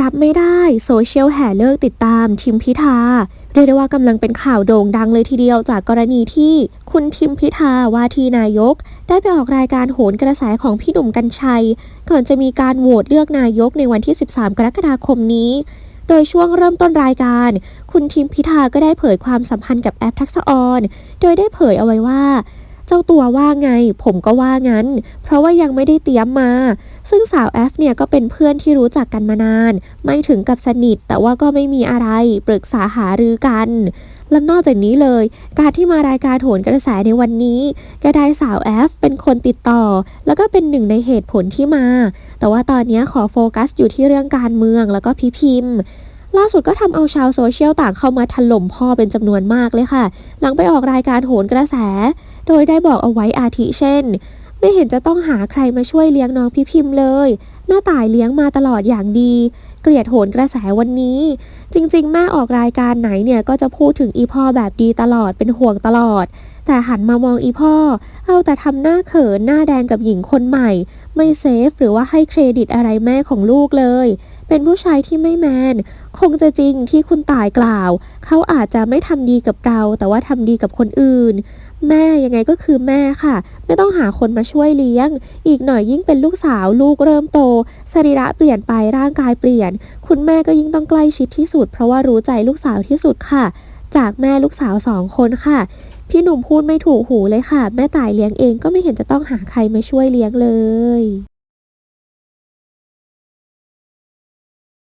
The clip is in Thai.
รับไม่ได้โซเชียลแห่เลิกติดตามทิมพิธาเรียกได้ว่ากำลังเป็นข่าวโด่งดังเลยทีเดียวจากกรณีที่คุณทิมพิธาว่าที่นายก ได้ไปออกรายการโหนกระแสของพี่หนุ่มกัญชัย ก่อนจะมีการโหวตเลือกนายกในวันที่ 13 กรกฎาคมนี้ โดยช่วงเริ่มต้นรายการ คุณทิมพิธาก็ได้เผยความสัมพันธ์กับแอปทักษะออน โดยได้เผยเอาไว้ว่า จ้าตัวว่าไง ผมก็ว่างั้น เพราะว่ายังไม่ได้เตรียมมา ซึ่งสาวแอฟเนี่ยก็เป็นเพื่อนที่รู้จักกันมานาน ไม่ถึงกับสนิท แต่ว่าก็ไม่มีอะไร ปรึกษาหารือกัน และนอกจากนี้เลย การที่มารายการโหนกระแสในวันนี้ก็ได้สาวแอฟเป็นคนติดต่อ แล้วก็เป็นหนึ่งในเหตุผลที่มา แต่ว่าตอนนี้ขอโฟกัสอยู่ที่เรื่องการเมืองแล้วก็พี่พิมพ์ ล่าสุดก็ทำเอาชาวโซเชียลต่างเข้ามาถล่มพ่อเป็นจำนวนมากเลยค่ะ หลังไปออกรายการโหนกระแส โดยได้บอกเอาไว้อาทิเช่น ไม่เห็นจะต้องหาใครมาช่วยเลี้ยงน้องพี่พิมพ์เลย หน้าตายเลี้ยงมาตลอดอย่างดี เกลียดโหนกระแสวันนี้ จริง ๆ แม่ออกรายการไหนเนี่ยก็จะพูดถึงอีพ่อแบบดีตลอดเป็นห่วงตลอด แต่หันมามองอีพ่อ เอาแต่ทำหน้าเขินหน้าแดงกับหญิงคนใหม่ ไม่เซฟหรือว่าให้เครดิตอะไรแม่ของลูกเลย เป็นผู้ชายที่ไม่แมน คงจะจริงที่คุณตายกล่าว เขาอาจจะไม่ทำดีกับเรา แต่ว่าทำดีกับคนอื่น แม่ยังไงก็คือแม่ค่ะ ไม่ต้องหาคนมาช่วยเลี้ยง อีกหน่อยยิ่งเป็นลูกสาวลูกเริ่มโตสรีระเปลี่ยนไปร่างกายเปลี่ยน คุณแม่ก็ยิ่งต้องใกล้ชิดที่สุด เพราะว่ารู้ใจลูกสาวที่สุดค่ะ จากแม่ลูกสาวสองคนค่ะ พี่หนุ่มพูดไม่ถูกหูเลยค่ะ แม่ตายเลี้ยงเองก็ไม่เห็นจะต้องหาใครมาช่วยเลี้ยงเลย